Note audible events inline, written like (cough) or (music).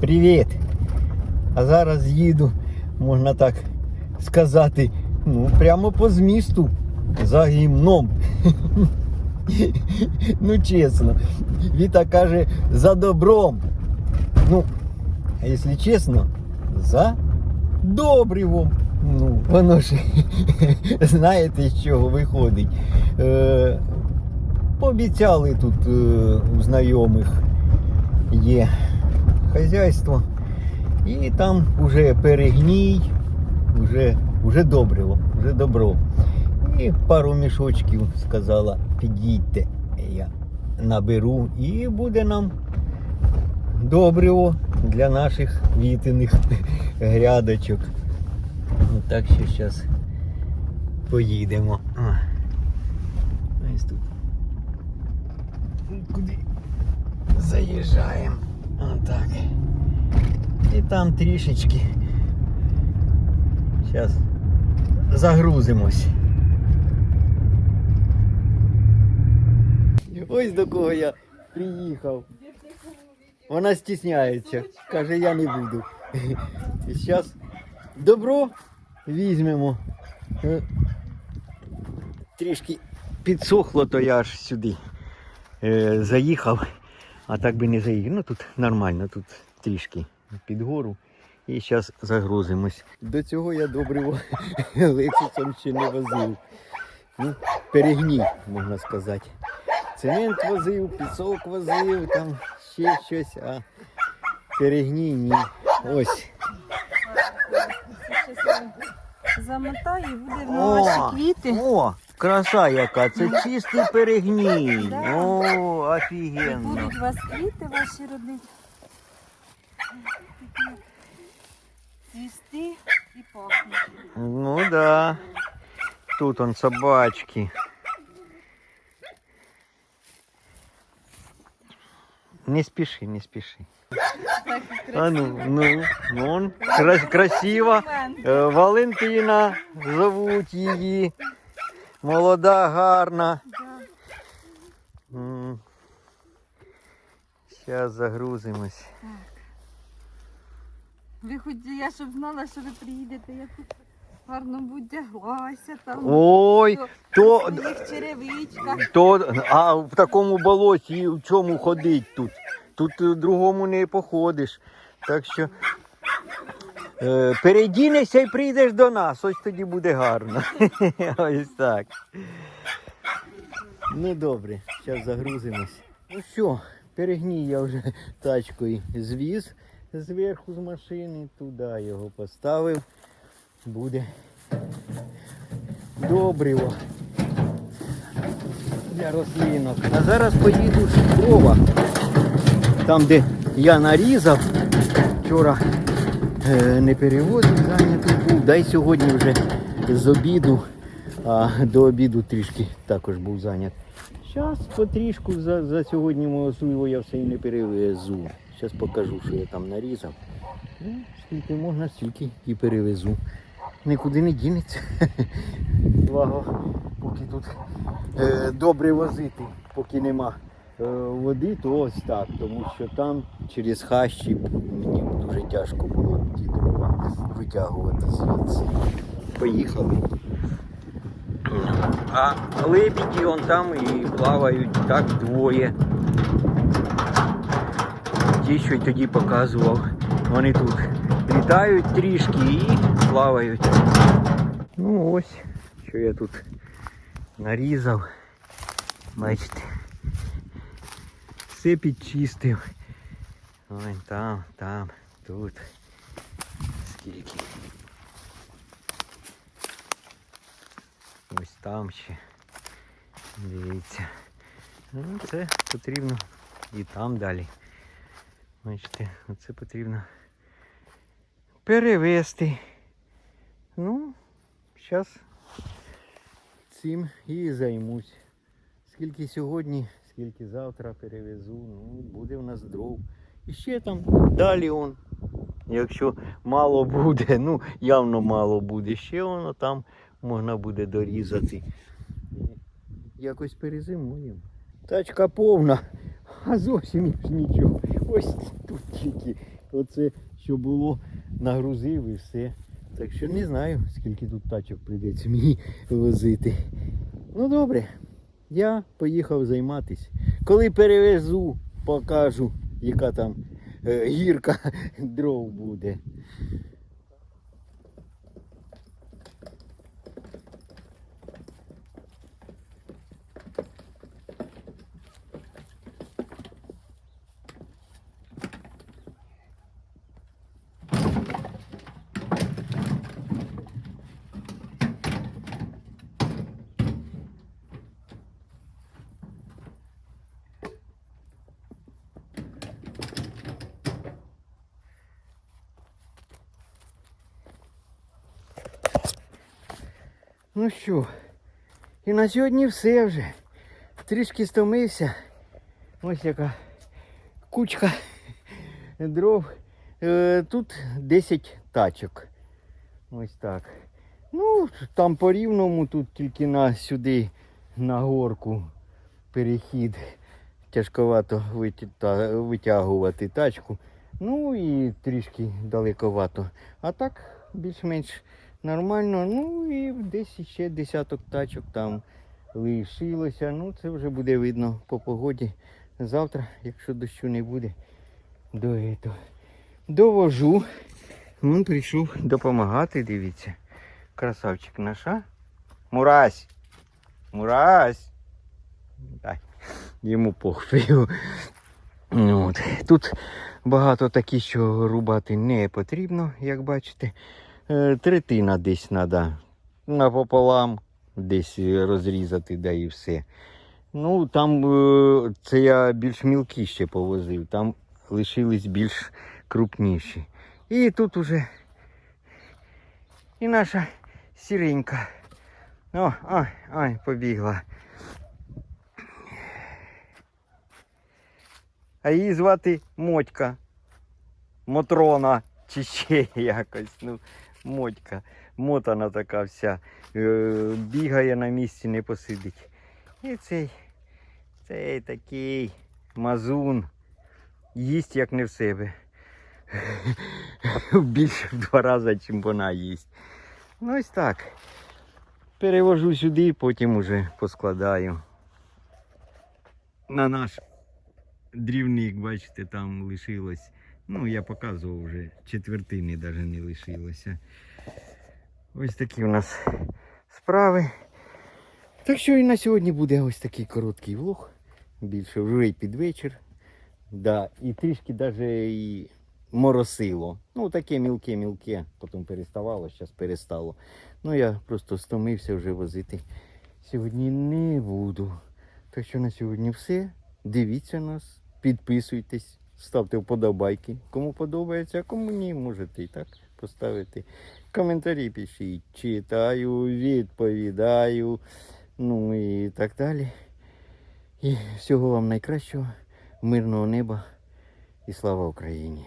Привіт! А зараз їду, можна так сказати, ну, прямо по змісту за гімном. (laughs) Ну чесно, Віта каже за добром. Ну, а якщо чесно, за добривом. Ну, воно ж (laughs) знаєте, з чого виходить. Е, пообіцяли тут е, у знайомих є хазяйство. І там вже перегній, вже, вже добриво, вже добро. І пару мішочків сказала, підійдьте, я наберу і буде нам добриво для наших вітиних грядочок. Ну, так що зараз поїдемо. Ось тут. Куди заїжджаємо. Отак. І там трішечки. Зараз загрузимось. Ось до кого я приїхав. Вона стісняється. Каже, я не буду. І зараз добро візьмемо. Е, Трішки підсохло, то я аж сюди е, заїхав. А так би не заїхав. Ну тут нормально, тут трішки під гору. І зараз загрузимось. До цього я добриво (laughs) лексусом ще не возив. Ну, перегній, можна сказати. Цемент возив, пісок возив, там ще щось, а перегній ні. Ось. Замотаю і буде в О, ваші квіти. О, краса яка, це чистий перегній. О, офігенно. будуть у вас квіти ваші родити. Цвісти і пахнути. Ну да. Тут он собачки. Не спіши, не спіши. А ну, ну, ну, он кра- красиво. Е, Валентина зовуть її. Молода, гарна. Да. Зараз загрузимось. Ви хоч я щоб знала, що ви приїдете, я тут гарно вдяглася там. Ой, то то, в черевичках. то, а в такому болоті в чому ходить тут? Тут е, другому не походиш. Так що передінешся і прийдеш до нас, ось тоді буде гарно. (laughs) Ось так. Ну добре, зараз загрузимось. Ну що, перегній я вже тачкою звіз зверху з машини, туди його поставив. Буде добриво для рослинок. А зараз поїду в дрова. Там, де я нарізав, вчора е, не перевозив, зайнятий був. Дай сьогодні вже з обіду, а до обіду трішки також був зайнятий. Зараз потрішку за, за сьогодні можливо я все і не перевезу. Зараз покажу, що я там нарізав. Ну, скільки можна, стільки і перевезу. Нікуди не дінеться. (laughs) Благо, поки тут е, добре возити, поки нема е, води, то ось так. Тому що там через хащі мені дуже тяжко було ті дрова витягувати звідси. Поїхали. А лебіді он там і плавають так двоє. Ті, що й тоді показував, вони тут літають трішки і плавають. Ну ось, що я тут нарізав. Бачите. Все підчистив. Ой, там, там, тут. Скільки. Ось там ще. Дивіться. Ну, це потрібно і там далі. Бачите, оце потрібно перевести. Ну, зараз цим і займусь. Скільки сьогодні, скільки завтра перевезу, ну, буде в нас дров. І ще там далі он. Якщо мало буде, (laughs) ну явно мало буде, ще воно там можна буде дорізати. Якось перезимуємо. Тачка повна, а зовсім ж нічого. Ось тут тільки Оце, що було, нагрузив і все. Так що не знаю, скільки тут тачок прийдеться мені возити. Ну добре, я поїхав займатися. Коли перевезу, покажу, яка там гірка (laughs) дров буде. Ну що, і на сьогодні все вже. Трішки стомився. Ось яка кучка дров. Е, Тут 10 тачок. Ось так. Ну, там по рівному, тут тільки на сюди, на горку перехід. Тяжковато витягувати тачку. Ну і трішки далековато. А так більш-менш нормально. Ну і десь ще десяток тачок там лишилося. Ну це вже буде видно по погоді. Завтра, якщо дощу не буде, до этого. довожу. Він прийшов допомагати, дивіться. Красавчик наша. Мурась. Мурась. Дай. Йому похпію. Ну, От. Тут багато такі, що рубати не потрібно, як бачите. Е, Третина десь треба напополам десь розрізати, да і все. Ну, там е, це я більш мілкі ще повозив, там лишились більш крупніші. І тут уже і наша сіренька. О, ой, ой, побігла. А її звати Мотька. Мотрона чи ще (laughs) якось. Ну, Мотька. Мотана така вся. Е, бігає на місці, не посидить. І цей, цей такий мазун. Їсть як не в себе. (laughs) Більше в два рази, ніж вона їсть. Ну ось так. Перевожу сюди, потім уже поскладаю. На наш дрівник, бачите, там лишилось. Ну, я показував вже, четвертини навіть не лишилося. Ось такі у нас справи. Так що і на сьогодні буде ось такий короткий влог. Більше вже під вечір. Да, і трішки навіть і моросило. Ну, таке мілке-мілке, потім переставало, зараз перестало. Ну, я просто стомився вже возити. Сьогодні не буду. Так що на сьогодні все. Дивіться нас, підписуйтесь, ставте вподобайки. Кому подобається, а кому ні, можете і так поставити. Коментарі пишіть, читаю, відповідаю. Ну і так далі. І всього вам найкращого, мирного неба і слава Україні!